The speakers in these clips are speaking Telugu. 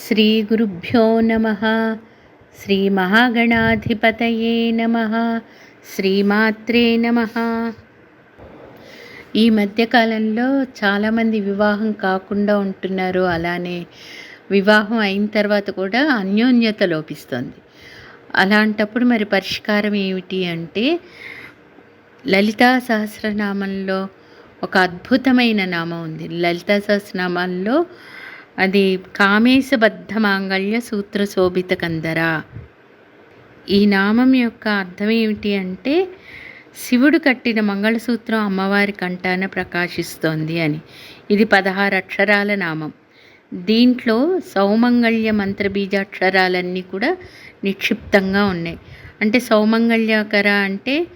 శ్రీ గురుభ్యో నమ. శ్రీమహాగణాధిపతయే నమ. శ్రీమాత్రే నమ. ఈ మధ్యకాలంలో చాలామంది వివాహం కాకుండా ఉంటున్నారు. అలానే వివాహం అయిన తర్వాత కూడా అన్యోన్యత లోపిస్తుంది. అలాంటప్పుడు మరి పరిష్కారం ఏమిటి అంటే లలితా సహస్రనామంలో ఒక అద్భుతమైన నామం ఉంది. లలితా సహస్రనామాల్లో అది కామేశబద్ధ మాంగళ్య సూత్ర శోభిత కందర ఈ నామం యొక్క అర్థం ఏమిటి అంటే శివుడు కట్టిన మంగళసూత్రం అమ్మవారి కంఠాన ప్రకాశిస్తోంది అని. ఇది పదహారు అక్షరాల నామం. దీంట్లో సౌమంగళ్య మంత్ర బీజాక్షరాలన్నీ కూడా నిక్షిప్తంగా ఉన్నాయి. అంటే సౌమంగళ్యకర అంటే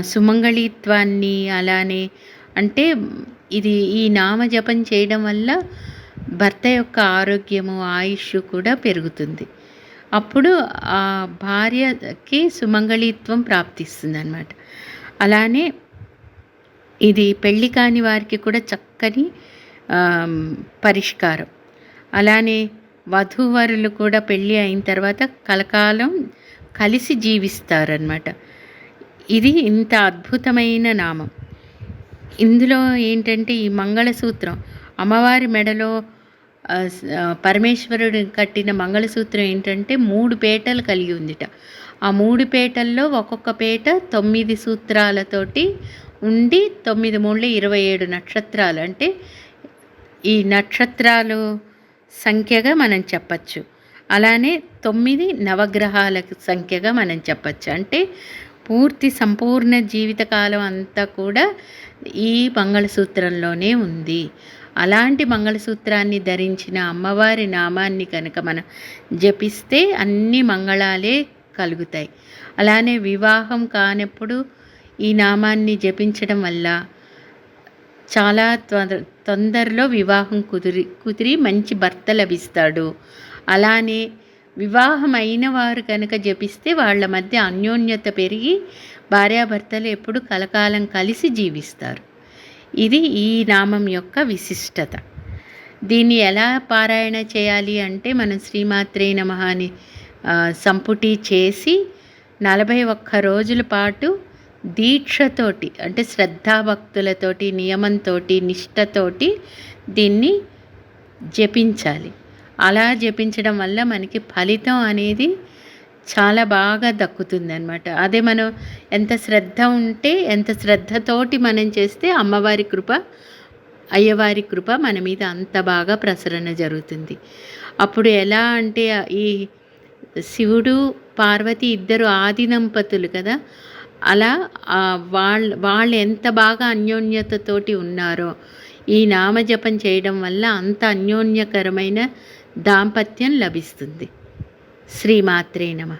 సుమంగళిత్వాన్ని అలానే అంటే ఇది ఈ నామజపం చేయడం వల్ల భర్త యొక్క ఆరోగ్యము ఆయుష్ కూడా పెరుగుతుంది. అప్పుడు ఆ భార్యకి సుమంగళిత్వం ప్రాప్తిస్తుంది అనమాట అలానే ఇది పెళ్ళి కాని వారికి కూడా చక్కని పరిష్కారం. అలానే వధూవరులు కూడా పెళ్ళి అయిన తర్వాత కలకాలం కలిసి జీవిస్తారనమాట ఇది ఇంత అద్భుతమైన నామం. ఇందులో ఏంటంటే ఈ మంగళసూత్రం అమ్మవారి మెడలో పరమేశ్వరుడు కట్టిన మంగళసూత్రం ఏంటంటే మూడు పేటలు కలిగి ఉందిట. ఆ మూడు పేటల్లో ఒక్కొక్క పేట తొమ్మిది సూత్రాలతోటి ఉండి తొమ్మిది మూడు ఇరవై ఏడు నక్షత్రాలు. అంటే ఈ నక్షత్రాలు సంఖ్యగా మనం చెప్పచ్చు. అలానే తొమ్మిది నవగ్రహాల సంఖ్యగా మనం చెప్పచ్చు. అంటే పూర్తి సంపూర్ణ జీవితకాలం అంతా కూడా ఈ మంగళసూత్రంలోనే ఉంది. అలాంటి మంగళసూత్రాన్ని ధరించిన అమ్మవారి నామాన్ని కనుక మనం జపిస్తే అన్ని మంగళాలే కలుగుతాయి. అలానే వివాహం కానప్పుడు ఈ నామాన్ని జపించడం వల్ల చాలా తొందరలో వివాహం కుదిరి కుదిరి మంచి భర్త లభిస్తాడు. అలానే వివాహం అయిన వారు కనుక జపిస్తే వాళ్ళ మధ్య అన్యోన్యత పెరిగి భార్యాభర్తలు ఎప్పుడు కలకాలం కలిసి జీవిస్తారు. ఇది ఈ నామం యొక్క విశిష్టత. దీన్ని ఎలా పారాయణ చేయాలి అంటే మనం శ్రీమాత్రే నమ అని సంపుటి చేసి నలభై ఒక్క రోజుల పాటు దీక్షతోటి అంటే శ్రద్ధాభక్తులతోటి నియమంతో నిష్టతోటి దీన్ని జపించాలి. అలా జపించడం వల్ల మనకి ఫలితం అనేది చాలా బాగా దక్కుతుంది అనమాట అదే మనం ఎంత శ్రద్ధ ఉంటే ఎంత శ్రద్ధతోటి మనం చేస్తే అమ్మవారి కృప అయ్యవారి కృప మన మీద అంత బాగా ప్రసరణ జరుగుతుంది. అప్పుడు ఎలా అంటే ఈ శివుడు పార్వతి ఇద్దరు ఆది దంపతులు కదా అలా వాళ్ళ వాళ్ళు ఎంత బాగా అన్యోన్యతతోటి ఉన్నారో ఈ నామజపం చేయడం వల్ల అంత అన్యోన్యకరమైన దాంపత్యం లభిస్తుంది. శ్రీమాత్రే నమ.